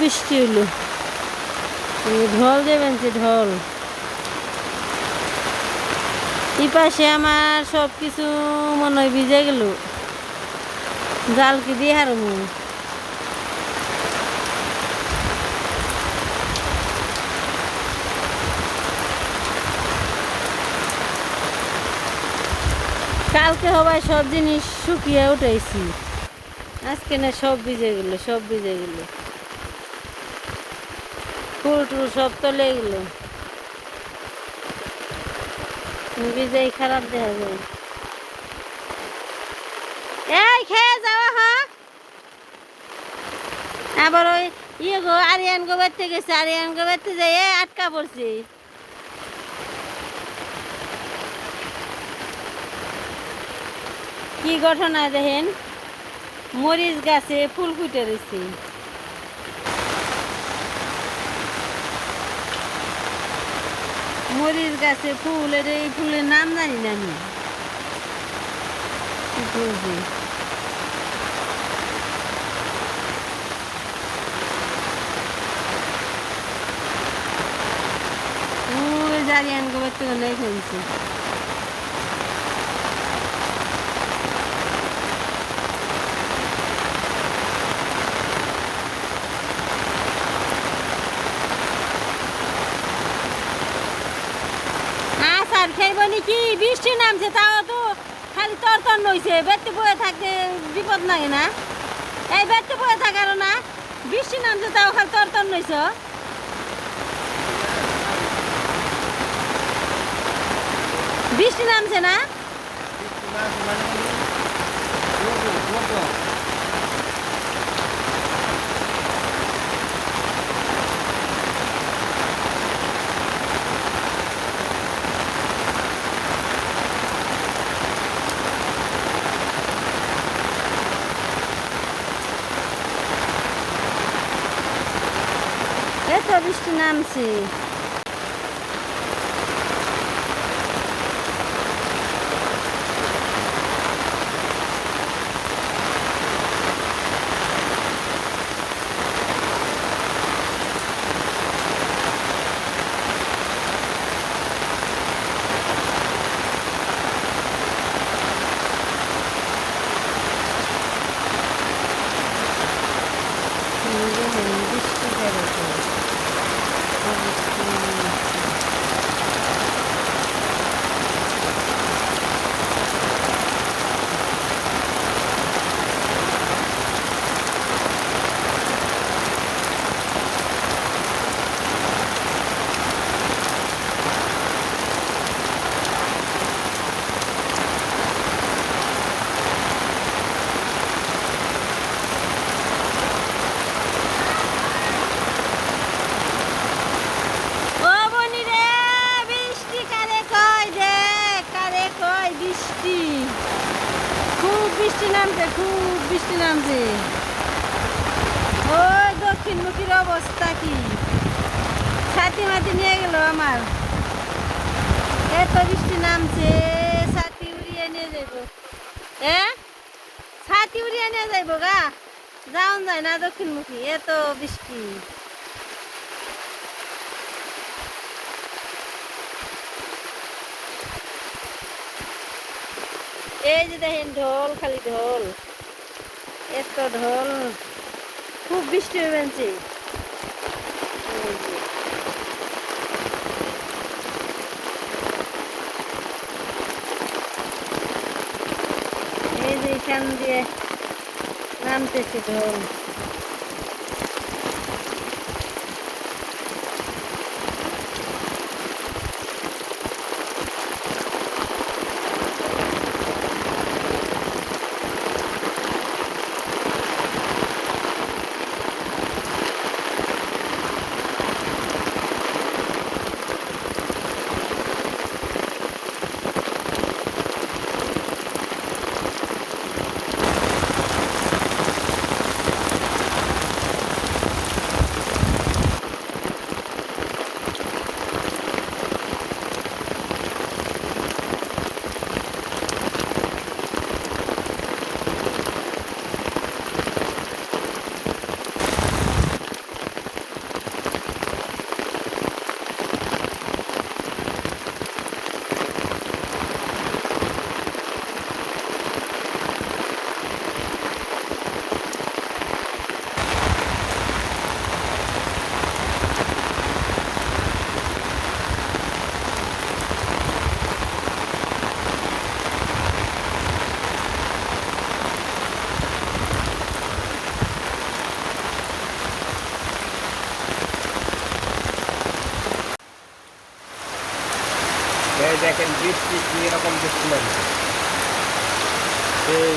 বৃষ্টি হলো ঢল দেবেন যে ঢল। এই পাশে আমার সব কিছু মনে হয় ভিজে গেল। জাল কি দিয়ে হারমু। কালকে হবায় সব জিনিস শুকিয়ে উঠাইছি। আজকে না সব ভিজে গেল, সব ভিজে গেল। ফুল টুল সব তলে গেল। ভিজাই খারাপ দেখা যায় এই খেয়ে যাওয়া হ্যাঁ আবার ওই ইয়ে গো, আরিয়ান গো বাড়তে গেছে, আরিয়ান গো বাড়তে যাই আটকা পড়ছি। কি ঘটনা দেখেন? মরিচ গাছে ফুল ফুটে রয়েছে মরিচ গাছে ফুল এর এই ফুলের নাম জানি না আমি। কি গোবার থেকে নেই ফেলছে আসার খেইব নাকি বৃষ্টি নামছে তাও তো খালি হয়েছে ব্যক্তি বয়ে থাকতে বিপদ নাই না। এই ব্যক্তি বয়ে থাকারও না, বৃষ্টি নামছে তাও খালি তরতর নইছ। বৃষ্টি নামছে না এত বৃষ্টি নামছে বৃষ্টি বেড়েছে বৃষ্টি ও বনি রে বৃষ্টি কারে কয় দেখ কারে কয় বৃষ্টি খুব বৃষ্টি নামছে খুব বৃষ্টি নামছে ওই দক্ষিণমুখীর অবস্থা কি ছাতি মাতি নিয়ে গেল আমার এত বৃষ্টি নামছে ছাতি উড়িয়ে নিয়ে যাইব এ ছাতি উড়িয়ে নিয়ে যাইব গা। যাওন যায় না দক্ষিণমুখী এত বৃষ্টি। এই যে দেখেন ঢোল, খালি ঢোল। এত ঢোল। খুব বৃষ্টি হয়েছে এই যে। এই যে এখান দিয়ে নামতেছে ঢোল দেখেন বৃষ্টি কি রকম বৃষ্টি নামছে এই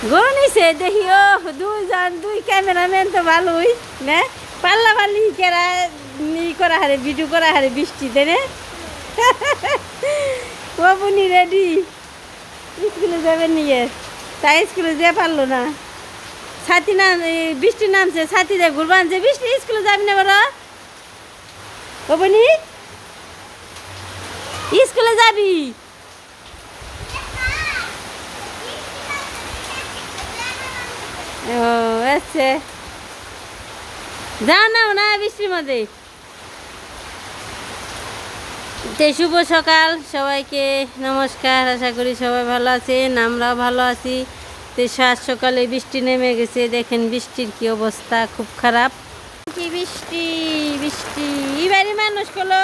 দেখো গরু নিছে দেখিও দুইজন দুই ক্যামেরাম্যান তো ভালোই, না? পাল্লা পাল্লি কেরা ই করা হারে, ভিডিও করা হারে বৃষ্টিতে রে বাবুনি রেডি। স্কুলে যাবেন নিয়ে তাই স্কুলে যেতে পারল না। ছাতি এই বৃষ্টি নামছে, ছাতি দিয়ে ঘুরবান যে বৃষ্টি, স্কুলে যাবি না বড় বাবুনি স্কুলে যাবি? ও না বৃষ্টির মধ্যে। তে শুভ সকাল, সবাইকে নমস্কার, আশা করি সবাই ভালো আছেন, আমরাও ভালো আছি। তো সাত সকালে বৃষ্টি নেমে গেছে, দেখেন বৃষ্টির কি অবস্থা, খুব খারাপ। কি বৃষ্টি বৃষ্টি, এবারে মানুষগুলো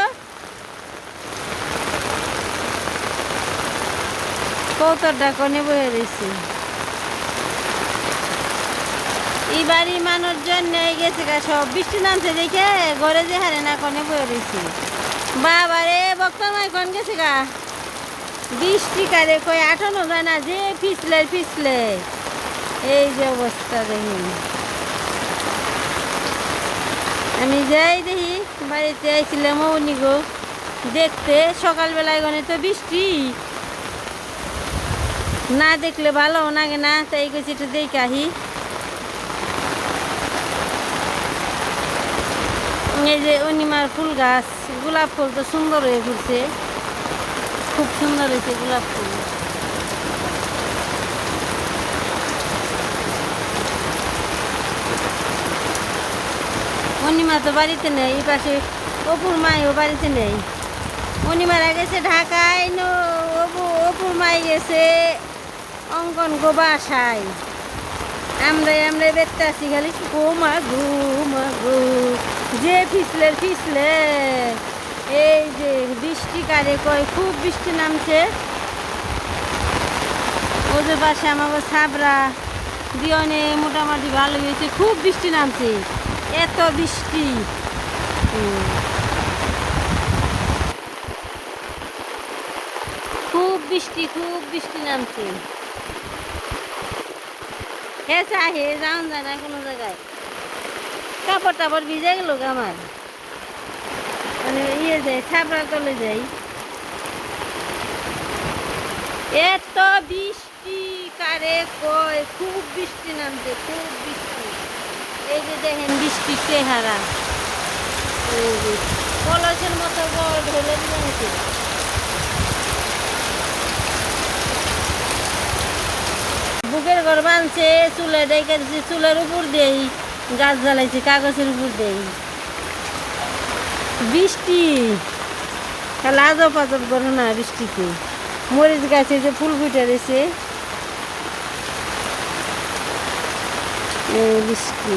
কৌতর ডাকনে বয়ে রয়েছে বাড়ি মানুষজন নেই গেছে সব। বৃষ্টি নামছে দেখে ঘরে যে হারে না কনে বয়ে রয়েছে বাবা রে বক্তমাই কোন গেছে গা? বৃষ্টি কারে কই আঠানো যায় না যে পিছলে পিছলে। এই যে অবস্থা দেখি আমি যাই দেখি, বাড়িতে আইছিলাম উনি গো। দেখতে সকালবেলায় গনে তো বৃষ্টি। না দেখলে ভালো লাগে না, তাই গেছি একটু দেখে আহি এই যে অনিমার ফুল গাছ, গোলাপ ফুল তো সুন্দর হয়ে ঘুরছে। খুব সুন্দর হয়েছে গোলাপ ফুল। অনিমা তো বাড়িতে নেই পাশে অপুর মাইও বাড়িতে নেই। অনিমারা গেছে ঢাকায় অপু, অপুর মাই গেছে অঙ্কন গো বাসায়। আমরা আমরা দেখতে আসি খালি ঘুমা ঘুমা ঘু যে ফিসলে ফিসলে। এই যে বৃষ্টি কারে কয়, খুব বৃষ্টি নামছে। ওদের পাশে আমাকে সাবরা দিয়নে মোটামুটি ভালো হয়েছে, খুব বৃষ্টি নামছে। এত বৃষ্টি। খুব বৃষ্টি খুব বৃষ্টি নামছে। হে চাহে যাওন যায় না কোনো জায়গায়। কাপড় টাপড় ভিজে গেল আমার। মানে ইয়ে যাই ছাপড়া তলে যাই এত বৃষ্টি, কারে কয়? খুব বৃষ্টি নামছে, খুব বৃষ্টি। এই যে দেখেন বৃষ্টির চেহারা। কলসের মতো ঢেলে দিয়েছে বুকের ঘর বানছে চুলে ডেকে চুলের উপর দেই গাছ জ্বালাইছে, কাগজের উপর দেই। বৃষ্টি। তাহলে আজব আজব করো না বৃষ্টিতে। মরিচ গাছে যে ফুল ফুটে রয়েছে। বৃষ্টি।